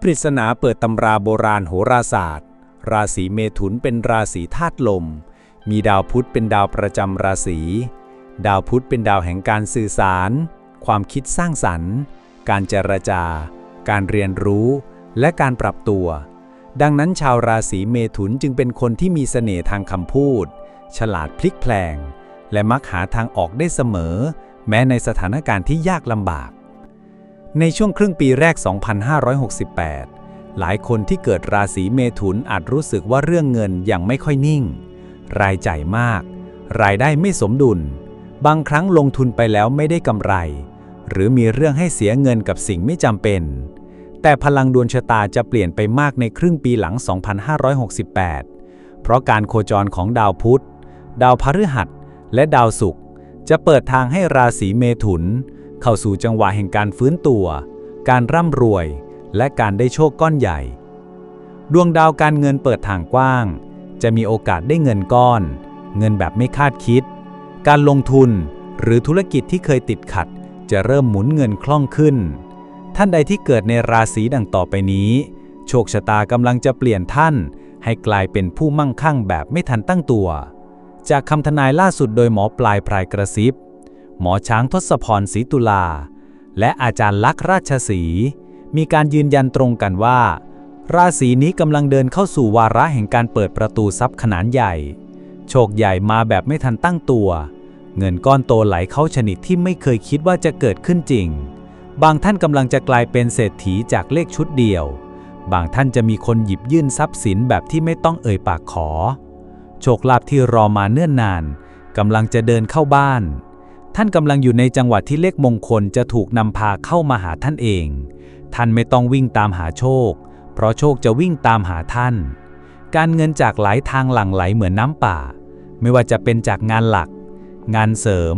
ปริศนาเปิดตำราโบราณโหราศาสตร์ ราศีเมถุนเป็นราศีธาตุลม มีดาวพุธเป็นดาวประจำราศี ดาวพุธเป็นดาวแห่งการสื่อสาร ความคิดสร้างสรรค์ การเจรจา การเรียนรู้ และการปรับตัว ดังนั้นชาวราศีเมถุนจึงเป็นคนที่มีเสน่ห์ทางคำพูด ฉลาดพลิกแพลง และมักหาทางออกได้เสมอ แม้ในสถานการณ์ที่ยากลำบาก ในช่วงครึ่งปีแรก 2568 หลายคนที่เกิดราศีเมถุนอาจรู้สึกว่าเรื่องเงินยังไม่ค่อยนิ่ง รายจ่ายมาก รายได้ไม่สมดุล บางครั้งลงทุนไปแล้วไม่ได้กำไร หรือมีเรื่องให้เสียเงินกับสิ่งไม่จำเป็น แต่พลังดวงชะตาจะเปลี่ยนไปมากในครึ่งปีหลัง 2568 เพราะการโคจรของดาวพุธ ดาวพฤหัส และดาวศุกร์จะเปิดทางให้ราศีเมถุน เข้าสู่จังหวะแห่งการฟื้นตัว การร่ำรวย และการได้โชคก้อนใหญ่ ดวงดาวการเงินเปิดทางกว้าง จะมีโอกาสได้เงินก้อน เงินแบบไม่คาดคิด การลงทุนหรือธุรกิจที่เคยติดขัด จะเริ่มหมุนเงินคล่องขึ้น ท่านใดที่เกิดในราศีดังต่อไปนี้ โชคชะตากำลังจะเปลี่ยนท่าน ให้กลายเป็นผู้มั่งคั่งแบบไม่ทันตั้งตัว จากคำทนายล่าสุดโดยหมอปลายพรายกระซิบ หมอช้างทศพรศรีตุลา และอาจารย์ลักษ์ราชสีมีการยืนยันตรงกันว่า ราศีนี้กำลังเดินเข้าสู่วาระแห่งการเปิดประตูทรัพย์ขนาดใหญ่ โชคใหญ่มาแบบไม่ทันตั้งตัว เงินก้อนโตไหลเข้าชนิดที่ไม่เคยคิดว่าจะเกิดขึ้นจริง บางท่านกำลังจะกลายเป็นเศรษฐีจากเลขชุดเดียว บางท่านจะมีคนหยิบยื่นทรัพย์สินแบบที่ไม่ต้องเอ่ยปากขอ โชคลาภที่รอมาเนื่อนนานกำลังจะเดินเข้าบ้าน ท่านกำลังอยู่ในจังหวะที่เลขมงคลจะถูกนำพาเข้ามาหาท่านเอง ท่านไม่ต้องวิ่งตามหาโชค เพราะโชคจะวิ่งตามหาท่าน การเงินจากหลายทางหลั่งไหลเหมือนน้ำป่า ไม่ว่าจะเป็นจากงานหลัก งานเสริม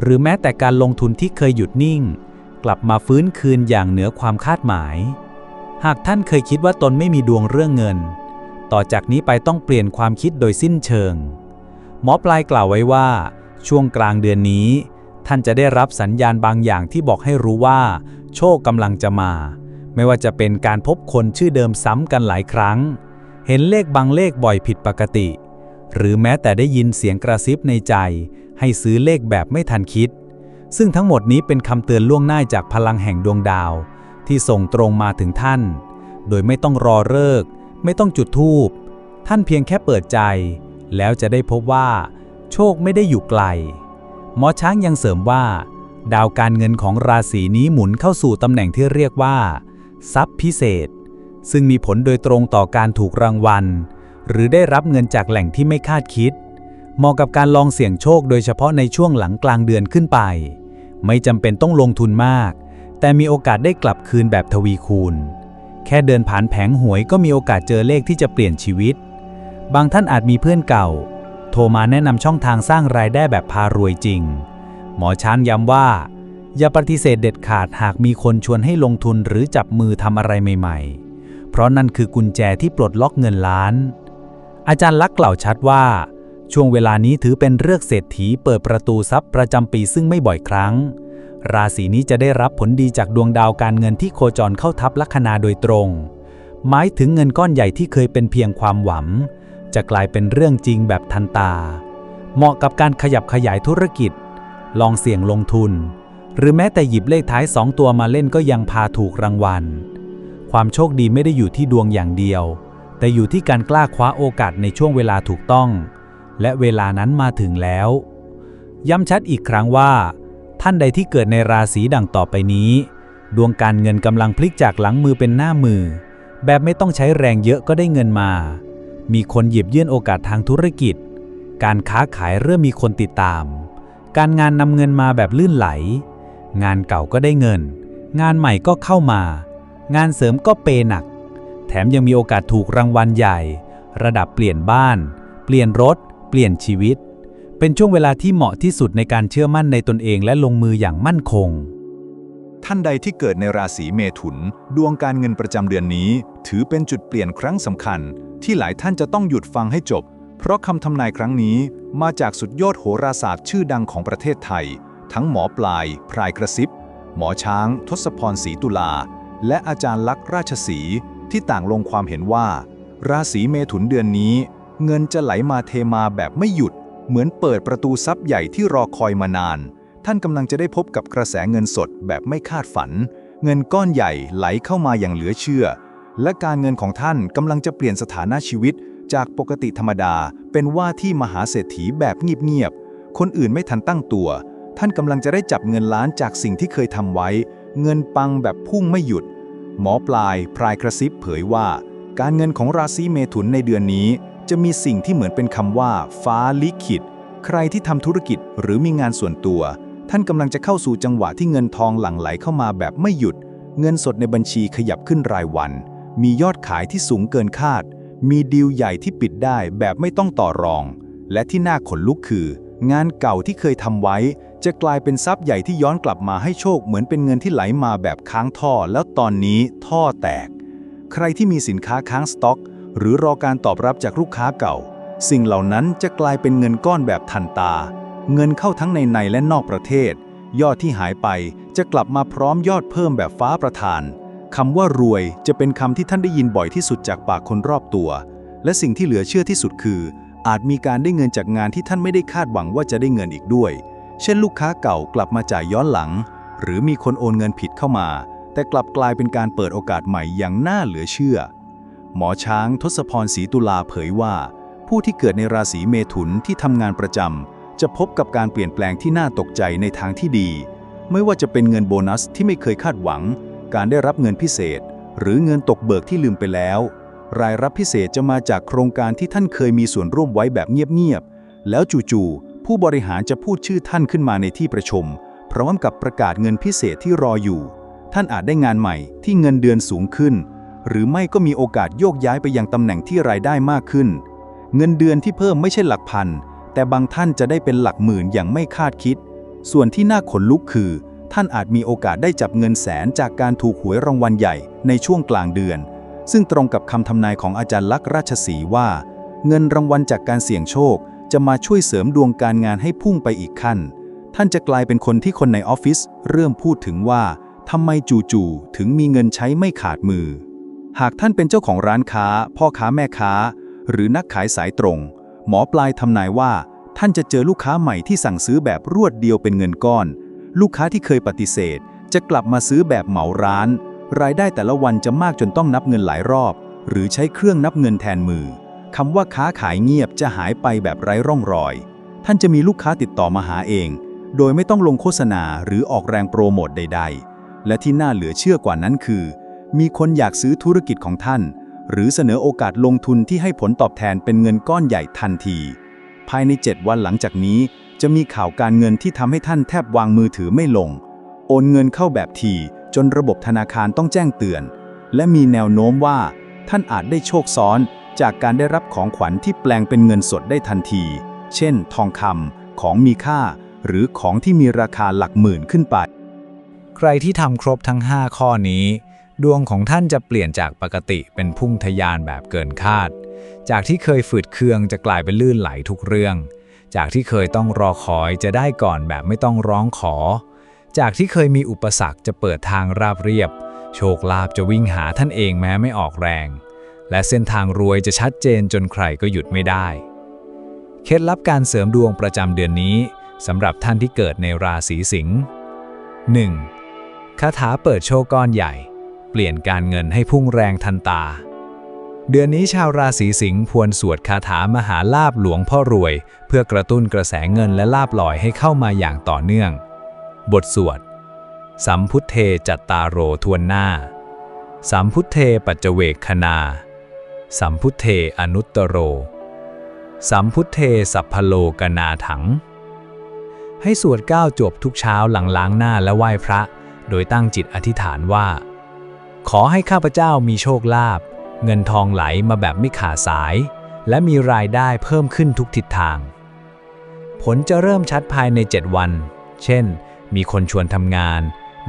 หรือแม้แต่การลงทุนที่เคยหยุดนิ่ง กลับมาฟื้นคืนอย่างเหนือความคาดหมาย หากท่านเคยคิดว่าตนไม่มีดวงเรื่องเงิน ต่อจากนี้ไปต้องเปลี่ยนความคิดโดยสิ้นเชิง หมอปลายกล่าวไว้ว่า ช่วงกลางเดือนนี้ ท่านจะได้รับสัญญาณบางอย่างที่บอกให้รู้ว่า โชคกำลังจะมา ไม่ว่าจะเป็นการพบคนชื่อเดิมซ้ำกันหลายครั้ง เห็นเลขบางเลขบ่อยผิดปกติ หรือแม้แต่ได้ยินเสียงกระซิบในใจ ให้ซื้อเลขแบบไม่ทันคิด ซึ่งทั้งหมดนี้เป็นคำเตือนล่วงหน้าจากพลังแห่งดวงดาว ที่ส่งตรงมาถึงท่าน โดยไม่ต้องรอเลิก ไม่ต้องจุดธูปท่านเพียงแค่เปิดใจ แล้วจะได้พบว่า โชคไม่ได้อยู่ไกล หมอช้างยังเสริมว่า ดาวการเงินของราศีนี้หมุนเข้าสู่ตำแหน่งที่เรียกว่า ทรัพย์พิเศษ ซึ่งมีผลโดยตรงต่อการถูกรางวัล หรือได้รับเงินจากแหล่งที่ไม่คาดคิด เหมาะกับการลองเสี่ยงโชคโดยเฉพาะในช่วงหลังกลางเดือนขึ้นไป ไม่จำเป็นต้องลงทุนมาก แต่มีโอกาสได้กลับคืนแบบทวีคูณ แค่เดินผ่านแผงหวยก็มีโอกาสเจอเลขที่จะเปลี่ยนชีวิต บางท่านอาจมีเพื่อนเก่า โทรมาแนะนำช่องทางสร้างรายได้แบบพารวยจริง หมอช้างย้ำว่า อย่าปฏิเสธเด็ดขาดหากมีคนชวนให้ลงทุนหรือจับมือทำอะไรใหม่ๆ เพราะนั่นคือกุญแจที่ปลดล็อกเงินล้าน อาจารย์ลักษ์กล่าวชัดว่า ช่วงเวลานี้ถือเป็นเลือกเศรษฐีเปิดประตูทรัพย์ประจำปีซึ่งไม่บ่อยครั้ง ราศีนี้จะได้รับผลดีจากดวงดาวการเงินที่โคจรเข้าทับลัคนาโดยตรง หมายถึงเงินก้อนใหญ่ที่เคยเป็นเพียงความหวัง จะกลายเป็นเรื่องจริงแบบทันตา เหมาะกับการขยับขยายธุรกิจ ลองเสี่ยงลงทุน หรือแม้แต่หยิบเลขท้ายสองตัวมาเล่นก็ยังพาถูกรางวัล ความโชคดีไม่ได้อยู่ที่ดวงอย่างเดียว แต่อยู่ที่การกล้าคว้าโอกาสในช่วงเวลาถูกต้อง และเวลานั้นมาถึงแล้ว ย้ำชัดอีกครั้งว่า ท่านใดที่เกิดในราศีดังต่อไปนี้ ดวงการเงินกำลังพลิกจากหลังมือเป็นหน้ามือ แบบไม่ต้องใช้แรงเยอะก็ได้เงินมา มีคนหยิบยื่นโอกาสทางธุรกิจ การค้าขายเริ่มมีคนติดตาม การงานนำเงินมาแบบลื่นไหล งานเก่าก็ได้เงิน งานใหม่ก็เข้ามา งานเสริมก็เปหนัก แถมยังมีโอกาสถูกรางวัลใหญ่ ระดับเปลี่ยนบ้าน เปลี่ยนรถ เปลี่ยนชีวิต เป็นช่วงเวลาที่เหมาะที่สุดในการเชื่อมั่นในตนเองและลงมืออย่างมั่นคงท่านใดที่เกิดในราศีเมถุน ดวงการเงินประจำเดือนนี้ ถือเป็นจุดเปลี่ยนครั้งสำคัญ ที่หลายท่านจะต้องหยุดฟังให้จบ เพราะคำทำนายครั้งนี้มาจากสุดยอดโหราศาสตร์ชื่อดังของประเทศไทย ทั้งหมอปลาย พรายกระซิบ หมอช้าง ทศพรศรีตุลา และอาจารย์ลักษ์ราชสีที่ต่างลงความเห็นว่า ราศีเมถุนเดือนนี้ เงินจะไหลมาเทมาแบบไม่หยุด เหมือนเปิดประตูทรัพย์ใหญ่ที่รอคอยมานาน ท่านกำลังจะได้พบกับกระแสเงินสดแบบไม่คาดฝัน เงินก้อนใหญ่ไหลเข้ามาอย่างเหลือเชื่อ และการเงินของท่านกำลังจะเปลี่ยนสถานะชีวิต จากปกติธรรมดา เป็นว่าที่มหาเศรษฐีแบบเงียบๆ คนอื่นไม่ทันตั้งตัว ท่านกำลังจะได้จับเงินล้านจากสิ่งที่เคยทำไว้ เงินปังแบบพุ่งไม่หยุด หมอปลายพรายกระซิบเผยว่า การเงินของราศีเมถุนในเดือนนี้ จะมีสิ่งที่เหมือนเป็นคำว่า ฟ้าลิขิต ใครที่ทำธุรกิจหรือมีงานส่วนตัว ท่านกำลังจะเข้าสู่จังหวะที่เงินทองหลั่งไหลเข้ามาแบบไม่หยุด เงินสดในบัญชีขยับขึ้นรายวัน มียอดขายที่สูงเกินคาด มีดีลใหญ่ที่ปิดได้แบบไม่ต้องต่อรอง และที่น่าขนลุกคือ งานเก่าที่เคยทำไว้ จะกลายเป็นทรัพย์ใหญ่ที่ย้อนกลับมาให้โชคเหมือนเป็นเงินที่ไหลมาแบบค้างท่อ แล้วตอนนี้ท่อแตก ใครที่มีสินค้าค้างสต็อก หรือรอการตอบรับจากลูกค้าเก่า สิ่งเหล่านั้นจะกลายเป็นเงินก้อนแบบทันตา เงินเข้าทั้งในในและนอกประเทศ ยอดที่หายไปจะกลับมาพร้อมยอดเพิ่มแบบฟ้าประทาน คำว่ารวยจะเป็นคำที่ท่านได้ยินบ่อยที่สุดจากปากคนรอบตัว และสิ่งที่เหลือเชื่อที่สุดคือ อาจมีการได้เงินจากงานที่ท่านไม่ได้คาดหวังว่าจะได้เงินอีกด้วย เช่นลูกค้าเก่ากลับมาจ่ายย้อนหลัง หรือมีคนโอนเงินผิดเข้ามา แต่กลับกลายเป็นการเปิดโอกาสใหม่อย่างน่าเหลือเชื่อ หมอช้างทศพรศรีตุลาเผยว่า ผู้ที่เกิดในราศีเมถุนที่ทำงานประจำจะพบกับการเปลี่ยนแปลงที่น่าตกใจในทางที่ดี ไม่ว่าจะเป็นเงินโบนัสที่ไม่เคยคาดหวัง การได้รับเงินพิเศษ หรือเงินตกเบิกที่ลืมไปแล้ว รายรับพิเศษจะมาจากโครงการที่ท่านเคยมีส่วนร่วมไว้แบบเงียบๆ แล้วจู่ๆ ผู้บริหารจะพูดชื่อท่านขึ้นมาในที่ประชุมพร้อมกับประกาศเงินพิเศษที่รออยู่ ท่านอาจได้งานใหม่ที่เงินเดือนสูงขึ้น หรือไม่ก็มีโอกาสโยกย้ายไปยังตำแหน่งที่รายได้มากขึ้น เงินเดือนที่เพิ่มไม่ใช่หลักพัน แต่บางท่านจะได้เป็นหลักหมื่นอย่างไม่คาดคิด ส่วนที่น่าขนลุกคือ ท่านอาจมีโอกาสได้จับเงินแสนจากการถูกหวยรางวัลใหญ่ในช่วงกลางเดือน ซึ่งตรงกับคำทำนายของอาจารย์ลักษ์ราชสีว่า เงินรางวัลจากการเสี่ยงโชค จะมาช่วยเสริมดวงการงานให้พุ่งไปอีกขั้น ท่านจะกลายเป็นคนที่คนในออฟฟิศเริ่มพูดถึงว่าทำไมจู่ๆถึงมีเงินใช้ไม่ขาดมือ หากท่านเป็นเจ้าของร้านค้า พ่อค้าแม่ค้า หรือนักขายสายตรง หมอปลายทำนายว่า ท่านจะเจอลูกค้าใหม่ที่สั่งซื้อแบบรวดเดียวเป็นเงินก้อน ลูกค้าที่เคยปฏิเสธ จะกลับมาซื้อแบบเหมาร้าน รายได้แต่ละวันจะมากจนต้องนับเงินหลายรอบ หรือใช้เครื่องนับเงินแทนมือคำว่าค้าขายเงียบจะหายไปแบบไร้ร่องรอย ท่านจะมีลูกค้าติดต่อมาหาเอง โดยไม่ต้องลงโฆษณาหรือออกแรงโปรโมทใด ๆ และที่น่าเหลือเชื่อกว่านั้นคือ มีคนอยากซื้อธุรกิจของท่าน หรือเสนอโอกาสลงทุนที่ให้ผลตอบแทนเป็นเงินก้อนใหญ่ทันที ภายใน 7 วันหลังจากนี้ จะมีข่าวการเงินที่ทำให้ท่านแทบวางมือถือไม่ลง โอนเงินเข้าแบบทีจนระบบธนาคารต้องแจ้งเตือน และมีแนวโน้มว่า ท่านอาจได้โชคซ้อนจากการได้รับของขวัญที่แปลงเป็นเงินสดได้ทันที เช่น ทองคำของมีค่า หรือของที่มีราคาหลักหมื่นขึ้นไป ใครที่ทำครบทั้ง 5 ข้อนี้ ดวงของท่านจะเปลี่ยนจากปกติเป็นพุ่งทะยานแบบเกินคาด จากที่เคยฝืดเคืองจะกลายเป็นลื่นไหลทุกเรื่อง จากที่เคยต้องรอคอยจะได้ก่อนแบบไม่ต้องร้องขอ จากที่เคยมีอุปสรรคจะเปิดทางราบเรียบ โชคลาภจะวิ่งหาท่านเองแม้ไม่ออกแรง และเส้นทางรวยจะชัดเจนจนใครก็หยุดไม่ได้ เคล็ดลับการเสริมดวงประจำเดือนนี้สำหรับท่านที่เกิดในราศีสิงห์ 1. คาถาเปิดโชคก้อนใหญ่ เปลี่ยนการเงินให้พุ่งแรงทันตา เดือนนี้ชาวราศีสิงห์ควรสวดคาถามหาลาบหลวงพ่อรวย เพื่อกระตุ้นกระแสเงินและลาบลอยให้เข้ามาอย่างต่อเนื่อง บทสวด สัมพุทเทจัตตาโรทวนหน้า สัมพุทเทปัจเจเวกคณา สัมพุทเทอนุตตโร สัมพุทเทสัพพโลกนาถัง ให้สวดก้าวจบทุกเช้าหลังล้างหน้าและไหว้พระ โดยตั้งจิตอธิษฐานว่า ขอให้ข้าพเจ้ามีโชคลาภ เงินทองไหลมาแบบไม่ขาดสาย และมีรายได้เพิ่มขึ้นทุกทิศทาง ผลจะเริ่มชัดภายใน 7 วัน เช่น มีคนชวนทำงาน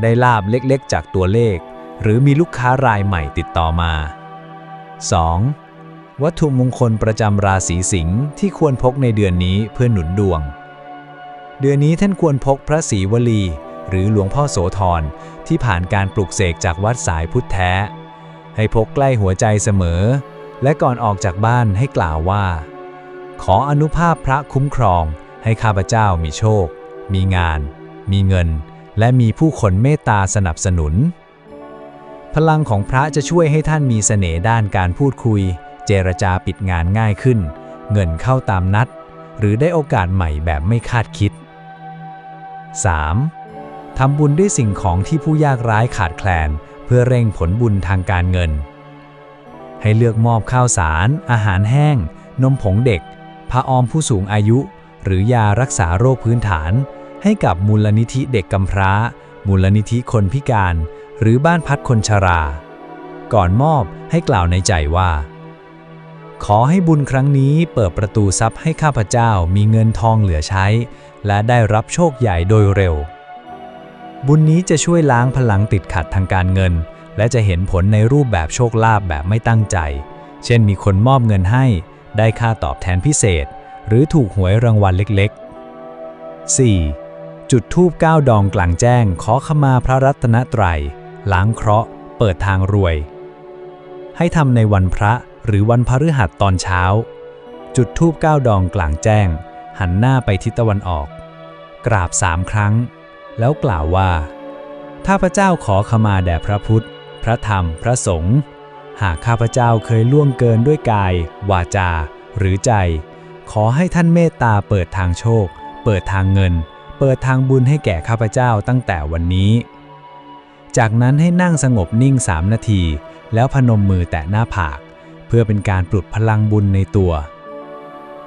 ได้ลาบเล็กๆจากตัวเลข หรือมีลูกค้ารายใหม่ติดต่อมา 2. วัตถุมงคลประจำราศีสิงห์ที่ควรพกในเดือนนี้เพื่อหนุนดวง เดือนนี้ท่านควรพกพระศรีวลี หรือหลวงพ่อโสธรที่ผ่านการปลุกเสกจากวัดสายพุทธแท้ ให้พกใกล้หัวใจเสมอ และก่อนออกจากบ้านให้กล่าวว่า ขออนุภาพพระคุ้มครอง ให้ข้าพเจ้ามีโชค มีงาน มีเงิน และมีผู้คนเมตตาสนับสนุน พลังของพระจะช่วยให้ท่านมีเสน่ห์ด้านการพูดคุย เจรจาปิดงานง่ายขึ้น เงินเข้าตามนัด หรือได้โอกาสใหม่แบบไม่คาดคิด 3. ทำบุญด้วยสิ่งของที่ผู้ยากไร้ขาดแคลน เพื่อเร่งผลบุญทางการเงิน ให้เลือกมอบข้าวสาร อาหารแห้ง นมผงเด็กผ้าอ้อมผู้สูงอายุ หรือยารักษาโรคพื้นฐาน ให้กับมูลนิธิเด็กกำพร้า มูลนิธิคนพิการ หรือบ้านพักคนชรา ก่อนมอบให้กล่าวในใจว่า ขอให้บุญครั้งนี้เปิดประตูทรัพย์ให้ข้าพเจ้ามีเงินทองเหลือใช้ และได้รับโชคใหญ่โดยเร็ว บุญนี้จะช่วยล้างพลังติดขัดทางการเงิน และจะเห็นผลในรูปแบบโชคลาภแบบไม่ตั้งใจ เช่นมีคนมอบเงินให้ ได้ค่าตอบแทนพิเศษ หรือถูกหวยรางวัลเล็กๆ 4. จุดธูปเก้าดองกลางแจ้ง ขอขมาพระรัตนตรัย ล้างเคราะห์ เปิดทางรวย ให้ทำในวันพระหรือวันพฤหัสตอนเช้า จุดธูปเก้าดองกลางแจ้ง หันหน้าไปทิศตะวันออก กราบสามครั้ง แล้วกล่าวว่า ถ้าพระเจ้าขอขมาแด่พระพุทธ พระธรรม พระสงฆ์ หากข้าพเจ้าเคยล่วงเกินด้วยกาย วาจา หรือใจ ขอให้ท่านเมตตาเปิดทางโชค เปิดทางเงิน เปิดทางบุญให้แก่ข้าพเจ้าตั้งแต่วันนี้ จากนั้นให้นั่งสงบนิ่งสามนาที แล้วพนมมือแตะหน้าผาก เพื่อเป็นการปลุกพลังบุญในตัว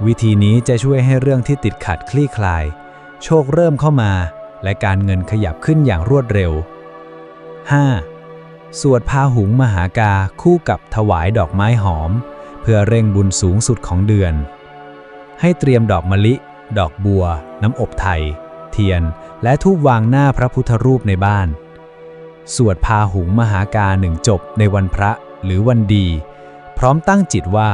วิธีนี้จะช่วยให้เรื่องที่ติดขัดคลี่คลาย โชคเริ่มเข้ามา และการเงินขยับขึ้นอย่างรวดเร็ว 5. สวดพาหุงมหากาคู่กับถวายดอกไม้หอม เพื่อเร่งบุญสูงสุดของเดือน ให้เตรียมดอกมะลิ ดอกบัว น้ำอบไทย เทียน และทูบวางหน้าพระพุทธรูปในบ้าน สวดพาหุงมหากาหนึ่งจบในวันพระหรือวันดี พร้อมตั้งจิตว่า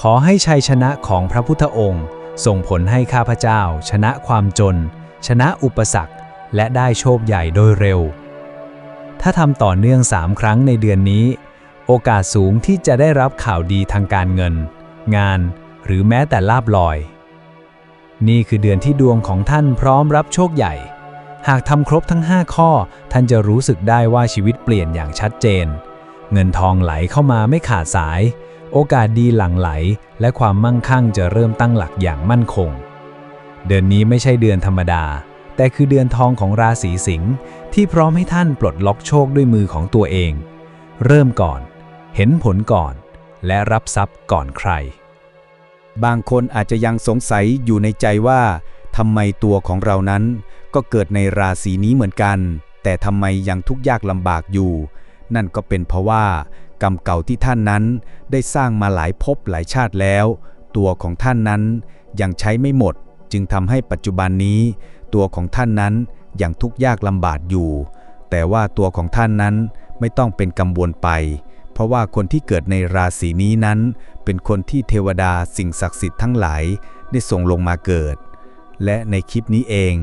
ขอให้ชัยชนะของพระพุทธองค์ส่งผลให้ข้าพเจ้าชนะความจน ชนะอุปสรรค และได้โชคใหญ่โดยเร็ว ถ้าทำต่อเนื่องสามครั้งในเดือนนี้ โอกาสสูงที่จะได้รับข่าวดีทางการเงิน งาน หรือแม้แต่ลาบลอย นี่คือเดือนที่ดวงของท่านพร้อมรับโชคใหญ่ หากทำครบทั้ง 5 ข้อ ท่านจะรู้สึกได้ว่าชีวิตเปลี่ยนอย่างชัดเจน เงินทองไหลเข้ามาไม่ขาดสาย โอกาสดีหลั่งไหล และความมั่งคั่งจะเริ่มตั้งหลักอย่างมั่นคง เดือนนี้ไม่ใช่เดือนธรรมดา แต่คือเดือนทองของราศีสิงห์ที่พร้อมให้ท่านปลดล็อกโชคด้วยมือของตัวเอง เริ่มก่อน เห็นผลก่อน และรับทรัพย์ก่อนใคร บางคนอาจจะยังสงสัยอยู่ในใจว่าทำไมตัวของเรานั้น ก็เกิดในราศีนี้เหมือนกัน แต่ทำไมยังทุกข์ยากลำบากอยู่ นั่นก็เป็นเพราะว่ากรรมเก่าที่ท่านนั้นได้สร้างมาหลายภพหลายชาติแล้ว ตัวของท่านนั้นยังใช้ไม่หมด จึงทำให้ปัจจุบันนี้ ตัวของท่านนั้นยังทุกข์ยากลำบากอยู่ แต่ว่าตัวของท่านนั้นไม่ต้องเป็นกังวลไป เพราะว่าคนที่เกิดในราศีนี้นั้น เป็นคนที่เทวดาสิ่งศักดิ์สิทธิ์ทั้งหลายได้ส่งลงมาเกิด และในคลิปนี้เอง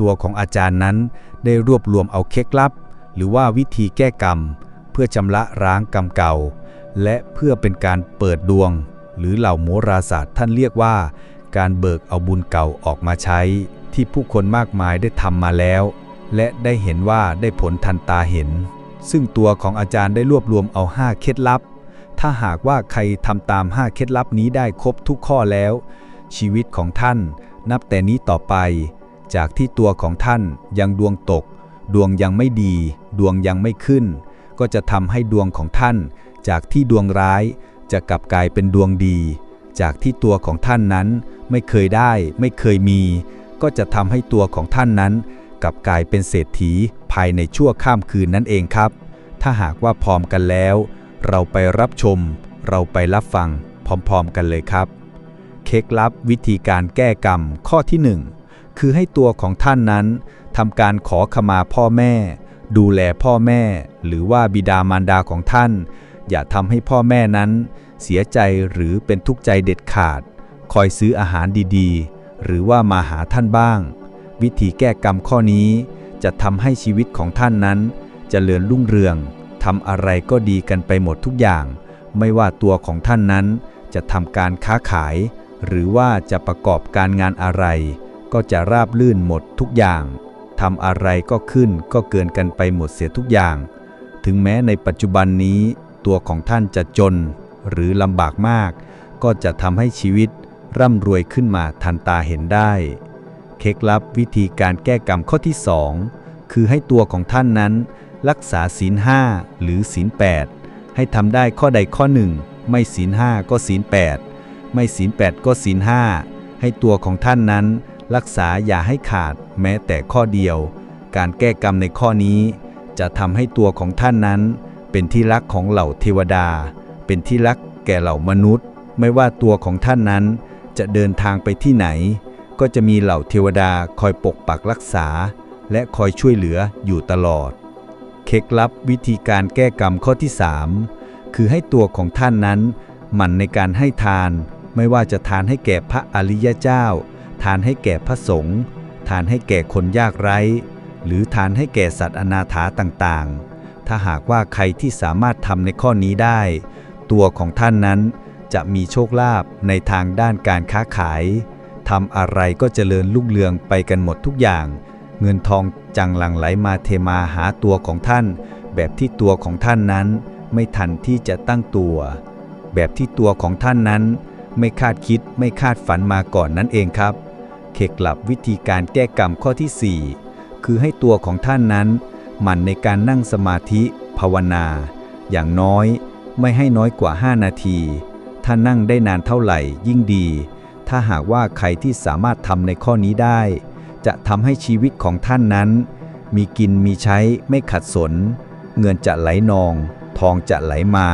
ตัวของอาจารย์นั้นได้รวบรวมเอาเคล็ดลับ หรือว่าวิธีแก้กรรม เพื่อชำระร้างกรรมเก่า และเพื่อเป็นการเปิดดวง หรือเหล่าโมราศาสตร์ท่านเรียกว่า การเบิกเอาบุญเก่าออกมาใช้ ที่ผู้คนมากมายได้ทำมาแล้ว และได้เห็นว่าได้ผลทันตาเห็น ซึ่งตัวของอาจารย์ได้รวบรวมเอา5เคล็ดลับ ถ้าหากว่าใครทำตาม5เคล็ดลับนี้ได้ครบทุกข้อแล้ว ชีวิตของท่านนับแต่นี้ต่อไป จากที่ตัวของท่านยังดวงตก ดวงยังไม่ดี ดวงยังไม่ขึ้น ก็จะทำให้ดวงของท่าน จากที่ดวงร้ายจะกลับกลายเป็นดวงดี จากที่ตัวของท่านนั้นไม่เคยได้ไม่เคยมี ก็จะทำให้ตัวของท่านนั้นกลับกลายเป็นเศรษฐีภายในชั่วข้ามคืนนั่นเองครับ ถ้าหากว่าพร้อมกันแล้ว เราไปรับชม เราไปรับฟังพร้อมๆกันเลยครับ เคล็ดลับวิธีการแก้กรรมข้อที่ 1 คือให้ตัวของท่านนั้นทำการขอขมาพ่อแม่ ดูแลพ่อแม่ หรือว่าบิดามารดาของท่าน อย่าทำให้พ่อแม่นั้น เสียใจหรือเป็นทุกข์ใจเด็ดขาด คอยซื้ออาหารดีๆ หรือว่ามาหาท่านบ้าง วิธีแก้กรรมข้อนี้ จะทำให้ชีวิตของท่านนั้นจเจริญรุ่งเรืองทำอะไรก็ดีกันไปหมดทุกอย่าง ไม่ว่าตัวของท่านนั้น จะทำการค้าขาย หรือว่าจะประกอบการงานอะไร ก็จะราบลื่นหมดทุกอย่างทำอะไรก็ขึ้นก็เกินกันไปหมดเสียทุกอย่าง ถึงแม้ในปัจจุบันนี้ ตัวของท่านจะจน หรือลำบากมาก ก็จะทำให้ชีวิตร่ำรวยขึ้นมาทันตาเห็นได้ เคล็ดลับวิธีการแก้กรรมข้อที่ 2 คือให้ตัวของท่านนั้น รักษาศีลห้าหรือศีลแปดให้ทำได้ข้อใดข้อหนึ่ง ไม่ศีลห้าก็ศีลแปดไม่ศีลแปดก็ศีลห้าให้ตัวของท่านนั้น รักษาอย่าให้ขาดแม้แต่ข้อเดียว การแก้กรรมในข้อนี้ จะทำให้ตัวของท่านนั้น เป็นที่รักของเหล่าเทวดา เป็นที่รักแก่เหล่ามนุษย์ ไม่ว่าตัวของท่านนั้นจะเดินทางไปที่ไหน ก็จะมีเหล่าเทวดาคอยปกปักรักษา และคอยช่วยเหลืออยู่ตลอด เคล็ดลับวิธีการแก้กรรมข้อที่ 3 คือให้ตัวของท่านนั้น หมั่นในการให้ทาน ไม่ว่าจะทานให้แก่พระอริยเจ้า ทานให้แก่พระสงฆ์ทานให้แก่คนยากไร้ หรือทานให้แก่สัตว์อนาถาต่างๆ ถ้าหากว่าใครที่สามารถทำในข้อนี้ได้ ตัวของท่านนั้น จะมีโชคลาภในทางด้านการค้าขายทำอะไรก็เจริญรุ่งเรืองไปกันหมดทุกอย่าง เงินทองจังหลั่งไหลมาเทมาหาตัวของท่าน แบบที่ตัวของท่านนั้น ไม่ทันที่จะตั้งตัว แบบที่ตัวของท่านนั้น ไม่คาดคิดไม่คาดฝันมาก่อนนั่นเองครับ เคล็ดลับวิธีการแก้กรรมข้อที่ 4 คือให้ตัวของท่านนั้นหมั่นในการนั่งสมาธิภาวนา อย่างน้อย ไม่ให้น้อยกว่า 5 นาที ถ้านั่งได้นานเท่าไหร่ยิ่งดี ถ้าหากว่าใครที่สามารถทำในข้อนี้ได้ จะทำให้ชีวิตของท่านนั้น มีกินมีใช้ไม่ขัดสน เงินจะไหลนอง ทองจะไหลมา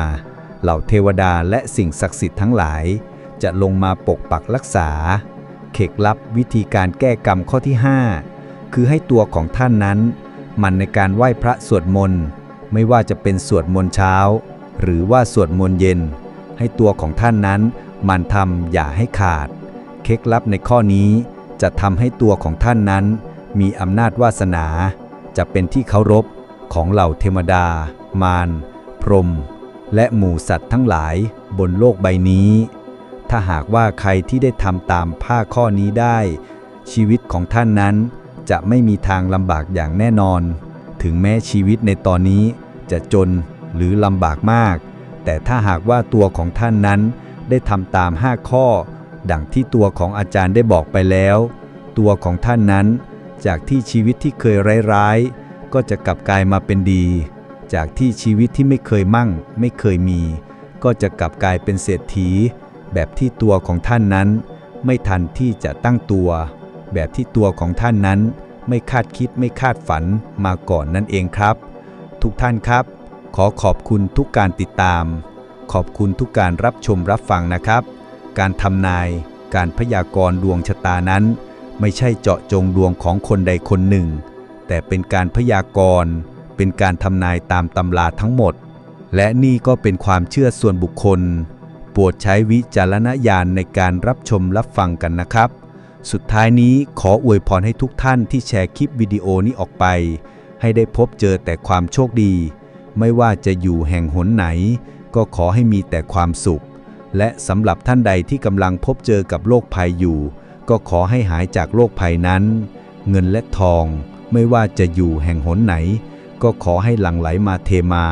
เหล่าเทวดาและสิ่งศักดิ์สิทธิ์ทั้งหลาย จะลงมาปกปักรักษา เข็กลับวิธีการแก้กรรมข้อที่ 5 คือให้ตัวของท่านนั้น มันในการไหว้พระสวดมนต์ไม่ว่าจะเป็นสวดมนต์เช้า หรือว่าสวดมนต์เย็น ให้ตัวของท่านนั้นมันทำอย่าให้ขาด เคล็ดลับในข้อนี้จะทำให้ตัวของท่านนั้น มีอำนาจวาสนา จะเป็นที่เคารพของเหล่าเทวดา มารพรม และหมู่สัตว์ทั้งหลายบนโลกใบนี้ ถ้าหากว่าใครที่ได้ทำตามผ้าข้อนี้ได้ ชีวิตของท่านนั้นจะไม่มีทางลำบากอย่างแน่นอน ถึงแม้ชีวิตในตอนนี้จะจน หรือลำบากมาก แต่ถ้าหากว่าตัวของท่านนั้นได้ทำตาม 5 ข้อ ดังที่ตัวของอาจารย์ได้บอกไปแล้ว ตัวของท่านนั้นจากที่ชีวิตที่เคยร้ายๆ ก็จะกลับกลายมาเป็นดี จากที่ชีวิตที่ไม่เคยมั่ง ไม่เคยมี ก็จะกลับกลายเป็นเศรษฐี แบบที่ตัวของท่านนั้น ไม่ทันที่จะตั้งตัว แบบที่ตัวของท่านนั้น ไม่คาดคิดไม่คาดฝันมาก่อนนั่นเองครับ ทุกท่านครับ ขอขอบคุณทุกการติดตาม ขอบคุณทุกการรับชมรับฟังนะครับ การทำนาย การพยากรณ์ดวงชะตานั้น ไม่ใช่เจาะจงดวงของคนใดคนหนึ่ง แต่เป็นการพยากรณ์ เป็นการทำนายตามตำราทั้งหมด และนี่ก็เป็นความเชื่อส่วนบุคคล โปรดใช้วิจารณญาณในการรับชมรับฟังกันนะครับ สุดท้ายนี้ขออวยพรให้ทุกท่านที่แชร์คลิปวิดีโอนี้ออกไป ให้ได้พบเจอแต่ความโชคดี ไม่ว่าจะอยู่แห่งหนไหน ก็ขอให้มีแต่ความสุข และสำหรับท่านใดที่กำลังพบเจอกับโรคภัยอยู่ ก็ขอให้หายจากโรคภัยนั้น เงินและทอง ไม่ว่าจะอยู่แห่งหนไหน ก็ขอให้หลั่งไหลมาเทมา